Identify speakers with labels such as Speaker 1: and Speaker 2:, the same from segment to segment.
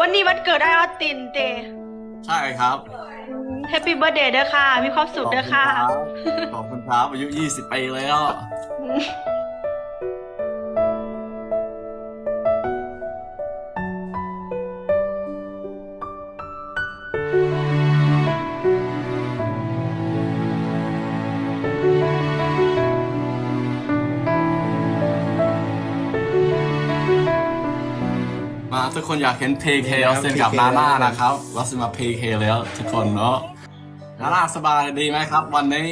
Speaker 1: วันนี้วันเกิดไอออสตินเต
Speaker 2: ใช่ครับ
Speaker 1: แฮปปี้เบ t ร์ a เดย์เด้อค่ะ มีความสุขเด้อค่ะ
Speaker 2: ขอบคุณครับ อายุ 20ปีแล้ว ทุกคนอยากเห็น PK ออสเซนกับนาน่านะครับเราจะมา PK แล้วทุกคนเนาะนาน่าสบายดีไหมครับ วันนี้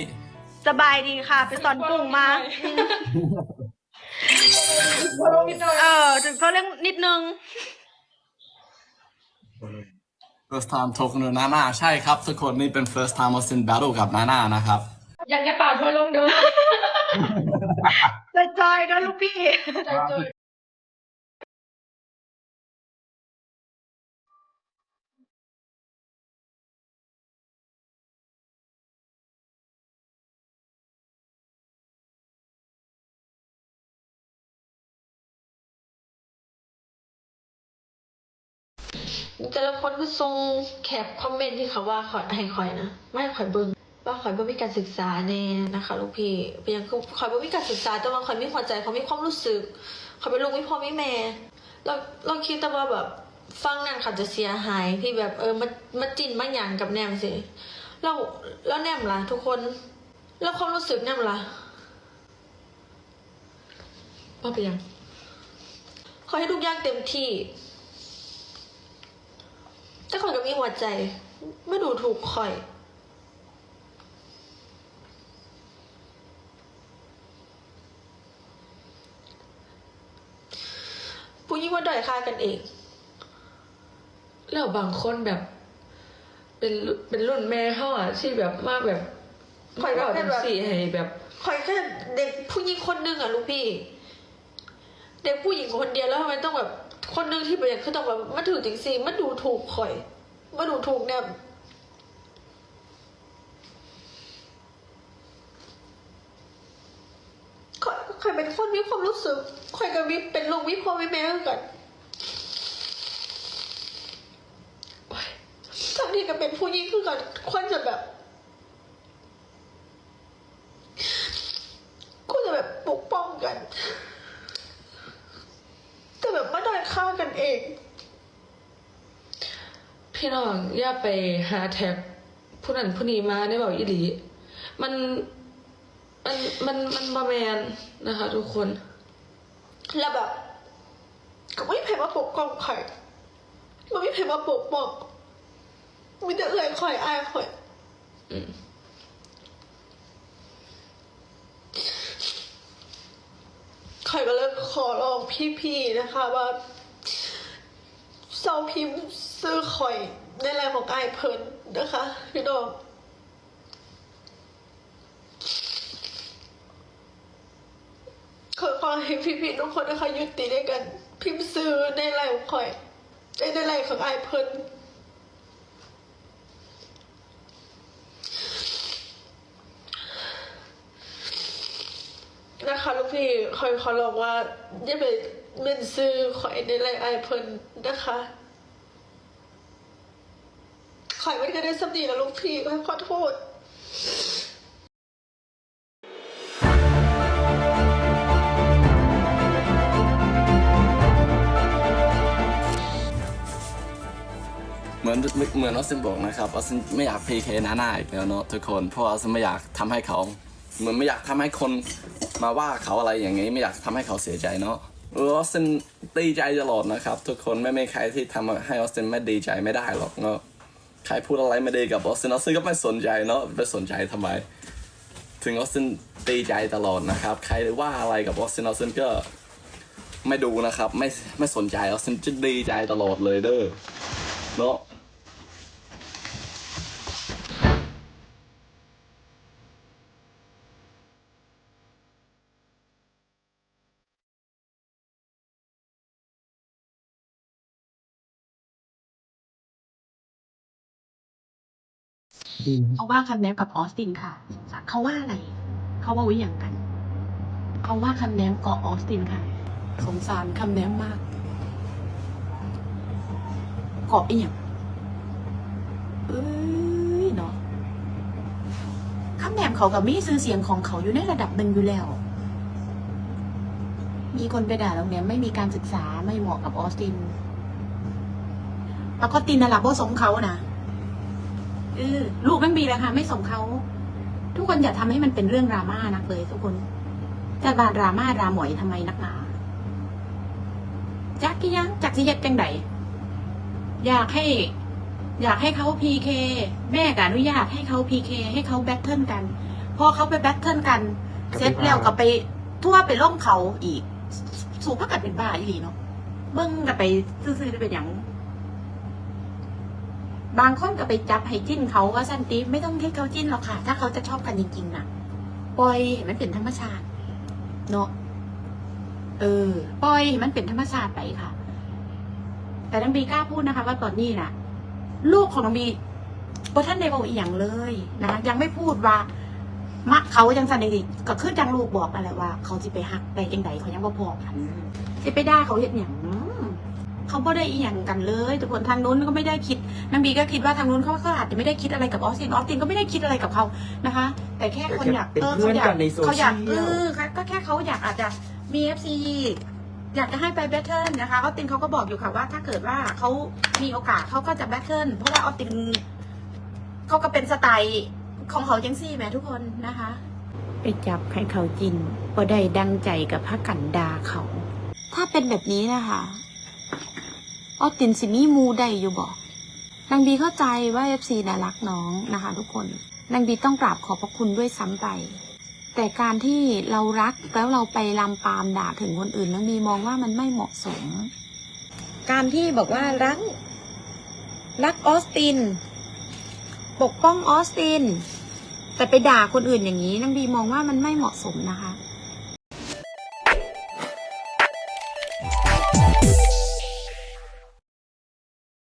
Speaker 1: สบายดีค่ะ ไปสอนกุ้งมา เออถึงเขาเรื่องนิดนึง
Speaker 2: first time talk กับนาน่าใช่ครับ ทุกคนนี่เป็น first time Austin battle กับนาน่านะครับ
Speaker 3: อยากจะเป่าทัวร์ลงดู
Speaker 1: จอยๆนะลูกพี่
Speaker 3: ใจจด แต่ละคนก็ทรงแคปคอมเมนต์ที่เขาว่าขอยให้คอยนะไม่ให้คอยเบิงว่าคอยบ่มีการศึกษาแน่นะคะลูกพี่เป็นยังคือคอยบ่มีการศึกษาแต่ว่าคอยมีหัวใจเขามีความรู้สึกเขาเป็นลูกไม่พ่อไม่แม่เราเราคิดแต่ว่าแบบฟังนั่นเขาจะเสียหายที่แบบเออมามาจินมาหยังกับแนมสิเราแล้วแนมล่ะ ทุกคนแล้วความรู้สึกแนมล่ะว่าไปยังขอให้ทุกอย่างเต็มที่ แต่ข่อยก็มีหัวใจไม่ดูถูกข่อย ผู้ยิ่งว่าด้อยค่ากันเอง แล้วบางคนแบบ เป็นเป็นรุ่นแม่เขาอะที่แบบมากแบบ
Speaker 1: ข่อยก็
Speaker 3: บอก
Speaker 1: เป็นแบบ
Speaker 3: สี่ให้แบบ
Speaker 1: ข่อยแค่เด็กผู้หญิงคนหนึงอะลูกพี่ เด็กผู้หญิงคนเดียวแล้วทำไมต้องแบบ คนหนึ่งที่เป็นอย่างคือต้องแบบมาถือจริงสิมาดูถูกข่อยมาดูถูกเนี่ยข่อยข่อยเป็นคนมีความรู้สึกข่อยกับวิเป็นลูกวิพ่อวิแม่กันทั้งที่ก็เป็นผู้หญิงคือกันควรจะแบบ ก็จะแบบปกป้องกัน แต่แบบไม่ได้อย ฆ่ากันเอง
Speaker 3: พี่น้องอย่าไปหาแท็กผู้นั้นผู้นี้มาได้บอกอีหลี มันมันมันมันบาแมนนะคะ ทุกคน
Speaker 1: แล้วแบบก็ไม่แพ้มาปกป้องใครมันไม่แพ้มาปกป้องมีแต่เอื่อยคอยอายคอย
Speaker 3: อืม
Speaker 1: คอยก็เลยขอร้องพี่ๆนะคะว่าเซาพิมพ์ซื้อคอยในแรงของไอเพลินนะคะพี่น้องขอขอให้พี่ๆทุกคนนะคะยุติด้วยกัน พิมพ์ซื้อในแรงของคอยในแรงของไอเพลิน นะคะลูกพี่คอยขอร้องว่าอย่าไปเม่นซื้อขอยในไลน์ไอเพิ่นนะคะขอยมันก็ได้สำนีแล้วลูกพี่ก็ขอโทษ
Speaker 2: เหมือนเหมือนออสซินบอกนะครับออสซินไม่อยาก PK นาน่าอีกแล้วเนาะทุกคนเพราะออสซินไม่อยากทำให้เขา เหมือนไม่อยากทำให้คน มาว่าเขาอะไรอย่างนี้ไม่อยากทำให้เขาเสียใจเนาะออออสซินดีใจตลอดนะครับ ทุกคนไม่มีใครที่ทำให้ออสซินไม่ดีใจไม่ได้หรอกเนาะใครพูดอะไรไม่ดีกับออสซินออสซินก็ไม่สนใจเนาะไม่สนใจทำไม ถึงออสซินดีใจตลอดนะครับ ใครว่าอะไรกับออสซินออสซินก็ไม่ดูนะครับ ไม่ไม่สนใจออสซินจะดีใจตลอดเลยเด้อเนาะ
Speaker 4: เขาว่าคำแนมกับออสตินค่ะ เขาว่าอะไร เขาว่าวิอย่างกัน เขาว่าคำแนมเกาะออสตินค่ะ สงสารคำแนมมากเกาะอีหยังเอ้ยเนาะคำแนมเขากับมีซื้อเสียงของเขาอยู่ในระดับหนึ่งอยู่แล้ว มีคนไปด่าโรงแรมไม่มีการศึกษาไม่เหมาะกับออสติน แล้วก็ตินนะหลับว่าสมเขานะ เออลูกแม่งบีแล้วค่ะไม่สมเขาทุกคนอย่าทำให้มันเป็นเรื่องดราม่านักเลย ทุกคนจะบาดราม่าดราหมอยทำไมนักหนาจักกี่ยังจักสิเฮ็ดจังไดอยากให้ อยากให้เขาพีเคแม่ก็อนุญาตให้เขาพีเคให้เขาแบทเทิลกัน พอเขาไปแบทเทิลกัน เสร็จแล้วก็ไปทั่วไปล่มเขาอีก สู่พักกันเป็นบ้าอีหลีเนาะเบิ้งก็ไปซื้อๆได้เป็นอย่าง บางคนก็ไปจับให้จิ้นเขาว่าสั้นตีไม่ต้องให้เขาจิ้นหรอกค่ะ ถ้าเขาจะชอบกันจริงๆนะปล่อยให้มันเป็นธรรมชาติ เนาะเออปล่อยให้มันเป็นธรรมชาติไปค่ะ แต่น้องบีกล้าพูดนะคะ ว่าตอนนี้น่ะ ลูกของน้องบีพอท่านได้บอกอีกอย่างเลยนะยังไม่พูดว่ามักเขายังสันนิษก็คือจังลูกบอกนั่นแหละว่า เขาจะไปหักไปจังใดเขายังบ่พอกันจะไปด่าเขาเห็นอย่าง เขาบ่ได้อีหยังกันเลยทุกคนทางนู้นก็ไม่ได้คิดนางบีก็คิดว่าทางนู้นเขาเขาอาจจะไม่ได้คิดอะไรกับออสตินออสตินก็ไม่ได้คิดอะไรกับเขานะคะ แต่แค่คนอยาก
Speaker 5: เป็น
Speaker 4: เออ
Speaker 5: เพื่
Speaker 4: เขา
Speaker 5: อน
Speaker 4: อยา
Speaker 5: กั
Speaker 4: ก
Speaker 5: นในโซ
Speaker 4: เขา
Speaker 5: เชี
Speaker 4: อยยากเอ
Speaker 5: ล
Speaker 4: อก็แค่เขาอยากอาจจะมีเอฟซีอยากจะให้ไปแบทเทิลนะคะออสตินเขาก็บอกอยู่ค่ะว่า ถ้าเกิดว่าเขามีโอกาสเขาก็จะแบทเทิลเพราะว่าออสตินเขาก็เป็นสไตล์ของเขาจังซี่แหมทุกคนนะคะ ไปจับให้เขาจินบ่ได้ดังใจกับพระกันดาเขา ถ้าเป็นแบบนี้นะคะ ออสตินสิมีมูได้อยู่บอกนางบีเข้าใจว่าเอฟซีน่ะรักน้องนะคะทุกคนนางบีต้องกราบขอบพระคุณด้วยซ้ำไปแต่การที่เรารักแล้วเราไปลำปามด่าถึงคนอื่นนางบีมองว่ามันไม่เหมาะสม การที่บอกว่ารัก รักออสติน ปกป้องออสติน แต่ไปด่าคนอื่นอย่างนี้นางบีมองว่ามันไม่เหมาะสมนะคะ